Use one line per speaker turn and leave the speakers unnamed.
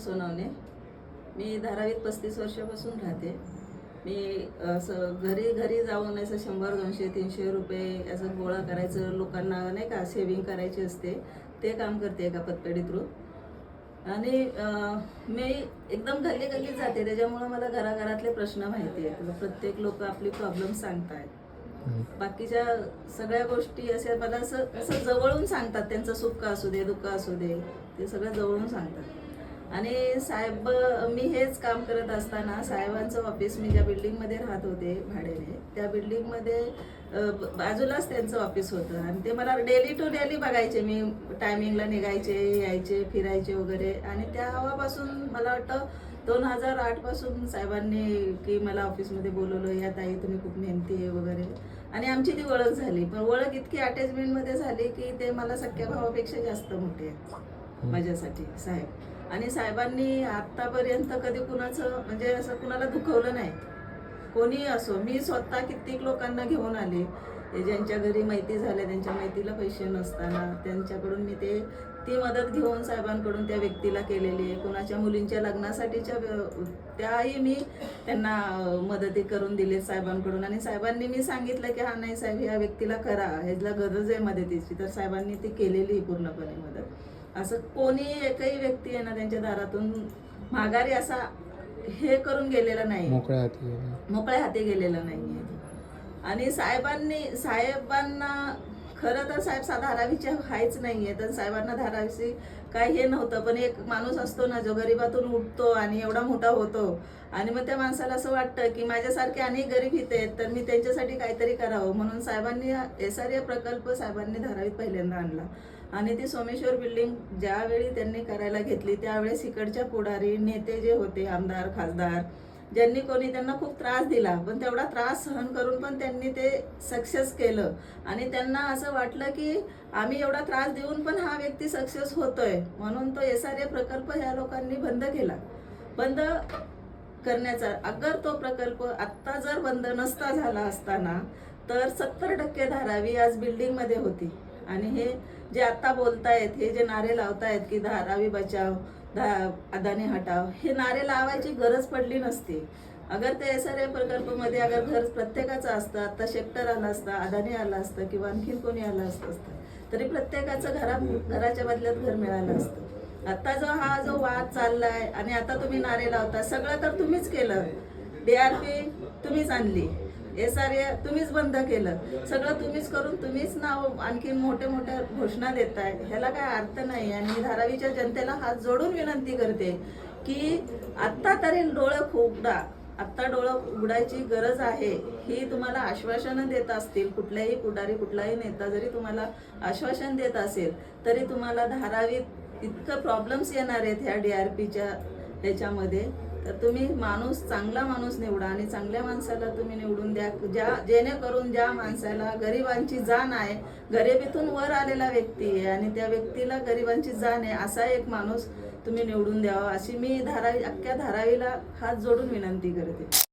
सोनवणे. मी धारावीत पस्तीस वर्षापासून राहते. मी असं घरी घरी जाऊन असं शंभर दोनशे तीनशे रुपये असं गोळा करायचं लोकांना नाही का सेविंग करायची असते ते काम करते एका पतपेढी थ्रू आणि मी एकदम गल्ली गल्लीत जाते त्याच्यामुळं मला घराघरातले प्रश्न माहिती आहेत. प्रत्येक लोक आपली प्रॉब्लेम सांगतायत. बाकीच्या सगळ्या गोष्टी अशा मला असं असं जवळून सांगतात त्यांचं सुख असू दे दुःख असू दे ते सगळं जवळून सांगतात. आणि साहेब मी हेच काम करत असताना साहेबांचं ऑफिस मी ज्या बिल्डिंगमध्ये राहत होते भाड्याने त्या बिल्डिंगमध्ये बाजूलाच त्यांचं ऑफिस होतं. आणि ते मला डेली टू डेली बघायचे मी टायमिंगला निघायचे यायचे फिरायचे वगैरे. आणि त्या हवापासून मला वाटतं दोन हजार आठपासून साहेबांनी की मला ऑफिसमध्ये बोलवलं या ताई तुम्ही खूप मेहनती आहे वगैरे. आणि आमची ती ओळख झाली. पण ओळख इतकी अटॅचमेंटमध्ये झाली की ते मला सख्या भावापेक्षा जास्त मोठे आहेत. माझ्यासाठी साहेब. आणि साहेबांनी आतापर्यंत कधी कुणाचं म्हणजे असं कुणाला दुखवलं नाही. कोणी असो मी स्वतः कित्येक लोकांना घेऊन आले. ज्यांच्या घरी माहिती झाल्या त्यांच्या माहितीला पैसे नसताना त्यांच्याकडून मी ते ती मदत घेऊन साहेबांकडून त्या व्यक्तीला केलेली आहे. कुणाच्या मुलींच्या लग्नासाठीच्या त्याही मी त्यांना मदती करून दिली साहेबांकडून. आणि साहेबांनी मी सांगितलं की हा नाही साहेब ह्या व्यक्तीला करा. ह्याला गरज आहे मदतीची. तर साहेबांनी ती केलेली आहे पूर्णपणे मदत. असं कोणी एकही व्यक्ती आहे ना त्यांच्या दारातून माघारी असा हे करून गेलेला नाही
मोकळ्या हाती.
मोकळ्या हाती गेलेला नाहीये आणि साहेबांनी साहेबांना खरं तर साहेब सा धारावीच्या व्हायच नाही नाहीये. तर साहेबांना धारावीशी काय हे नव्हतं. पण एक माणूस असतो ना जो गरिबातून उठतो आणि एवढा मोठा होतो. आणि मग त्या माणसाला असं वाटतं की माझ्यासारखे अनेक गरीब इथे आहेत तर मी त्यांच्यासाठी काहीतरी करावं. म्हणून साहेबांनी एस आर ए प्रकल्प साहेबांनी धारावीत पहिल्यांदा आणला. आणि ती सोमेश्वर बिल्डिंग ज्यावेळी त्यांनी करायला घेतली त्यावेळेस इकडच्या पुढारी नेते जे होते आमदार खासदार ज्यांनी कोणी त्यांना खूप त्रास दिला पण तेवढा त्रास सहन करून पण त्यांनी ते सक्सेस केलं. आणि त्यांना असं वाटलं की आम्ही एवढा त्रास देऊन पण हा व्यक्ती सक्सेस होतोय म्हणून तो एस आर ए प्रकल्प ह्या लोकांनी बंद केला. बंद करण्याचा अगर तो प्रकल्प आत्ता जर बंद नसता झाला असताना तर सत्तर टक्के धारावी आज बिल्डिंगमध्ये होती. आणि हे जे आत्ता बोलतायत हे जे नारे लावतायत की धारावी बचाव अदानी हटाव. हे नारे लावायची गरज पडली नसती. अगर ते एस आर ए प्रकल्पमध्ये अगर घर प्रत्येकाचं असतं आता शेक्टर आला असतं अदानी आलं असतं किंवा आणखीन कोणी आलं असतं असतं तरी प्रत्येकाचं घरा घराच्या बदल्यात घर मिळालं असतं. आता जो हा जो वाद चाललाय आणि आता तुम्ही नारे लावता सगळं तर तुम्हीच केलं. डी आर पी तुम्हीच आणली. एस आर ए तुम्हीच बंद केलं. सगळं तुम्हीच करून तुम्हीच नाव आणखी मोठे मोठ्या घोषणा देताय. ह्याला काय अर्थ नाही. आणि मी धारावीच्या जनतेला हात जोडून विनंती करते की आत्ता तरी डोळं उघडा आत्ता डोळं उघडायची गरज आहे. ही तुम्हाला आश्वासनं देत असतील. कुठल्याही पुढारी कुठलाही नेता जरी तुम्हाला आश्वासन देत असेल तरी तुम्हाला धारावीत इतकं प्रॉब्लेम्स येणार आहेत ह्या डी आर पीच्या त्याच्यामध्ये तर तुम्ही माणूस चांगला माणूस निवडा आणि चांगल्या माणसाला तुम्ही निवडून द्या. ज्या जेणेकरून ज्या माणसाला गरिबांची जाण आहे गरिबीतून वर आलेला व्यक्ती आहे आणि त्या व्यक्तीला गरिबांची जाण आहे असा एक माणूस तुम्ही निवडून द्यावा अशी मी धारावी अख्ख्या धारावीला हात जोडून विनंती करते.